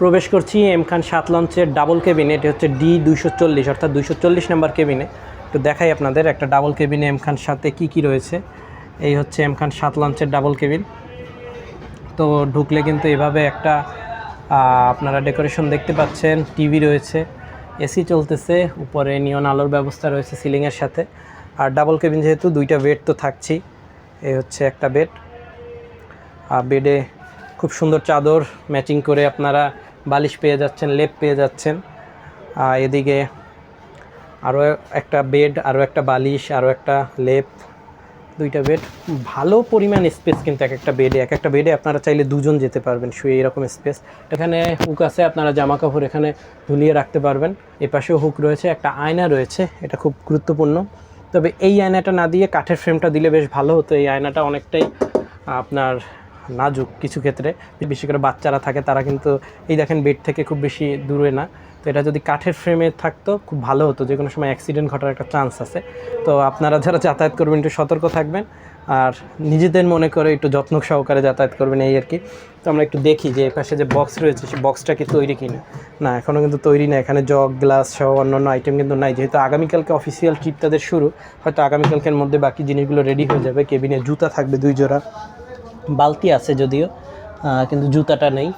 প্রবেশ করছি এম খান সাত লঞ্চের ডাবল কেবিনে এটি হচ্ছে ডি দুইশো চল্লিশ, অর্থাৎ দুইশো চল্লিশ নাম্বার কেবিনে একটু দেখাই আপনাদের একটা ডাবল কেবিনে এম খান সাথে কী কী রয়েছে। এই হচ্ছে এম খান সাত লঞ্চের ডাবল কেবিন তো ঢুকলে কিন্তু এভাবে একটা আপনারা ডেকোরেশন দেখতে পাচ্ছেন টিভি রয়েছে এসি চলতেছে, উপরে নিয়ন আলোর ব্যবস্থা রয়েছে সিলিংয়ের সাথে। আর ডাবল কেবিন যেহেতু, দুইটা বেড তো থাকছেই, এই হচ্ছে একটা বেড আর বেডে খুব সুন্দর চাদর ম্যাচিং করে আপনারা বালিশ পেয়ে যাচ্ছেন, লেপ পেয়ে যাচ্ছেন। এদিকে আরও একটা বেড, আরও একটা বালিশ, আরও একটা লেপ, দুইটা বেড। ভালো পরিমাণ স্পেস কিন্তু এক একটা বেডে। এক একটা বেডে আপনারা চাইলে দুজন যেতে পারবেন শুয়ে এরকম স্পেস। এখানে হুক আছে, আপনারা জামা কাপড় এখানে ঝুলিয়ে রাখতে পারবেন। এ পাশেও হুক রয়েছে, একটা আয়না রয়েছে, এটা খুব গুরুত্বপূর্ণ। তবে এই আয়নাটা না দিয়ে কাঠের ফ্রেমটা দিলে বেশ ভালো হতো। এই আয়নাটা অনেকটাই আপনার নাজুক কিছু ক্ষেত্রে। বিশেষ করে বাচ্চারা থাকে, তারা কিন্তু এই দেখেন বেড থেকে খুব বেশি দূরে না। তো এটা যদি কাঠের ফ্রেমে থাকতো, খুব ভালো হতো। যে কোনো সময় অ্যাক্সিডেন্ট ঘটার একটা চান্স আছে। তো আপনারা যারা যাতায়াত করবেন, একটু সতর্ক থাকবেন। আর নিজেদের মনে করে একটু যত্ন সহকারে যাতায়াত করবেন, এই আর কি। তো আমরা একটু দেখি যে পাশে যে বক্স রয়েছে সেই বক্সটা কি তৈরি কিনা? না এখনও কিন্তু তৈরি না। এখানে জগ গ্লাস সহ অন্যান্য আইটেম কিন্তু নাই। যেহেতু আগামীকালকে অফিসিয়াল ট্রিপ তাদের শুরু, হয়তো আগামীকালকের মধ্যে বাকি জিনিসগুলো রেডি হয়ে যাবে। কেবিনে জুতা থাকবে দুই জোড়া। বালতি আছে যদিও কিন্তু জুতাটা নেই।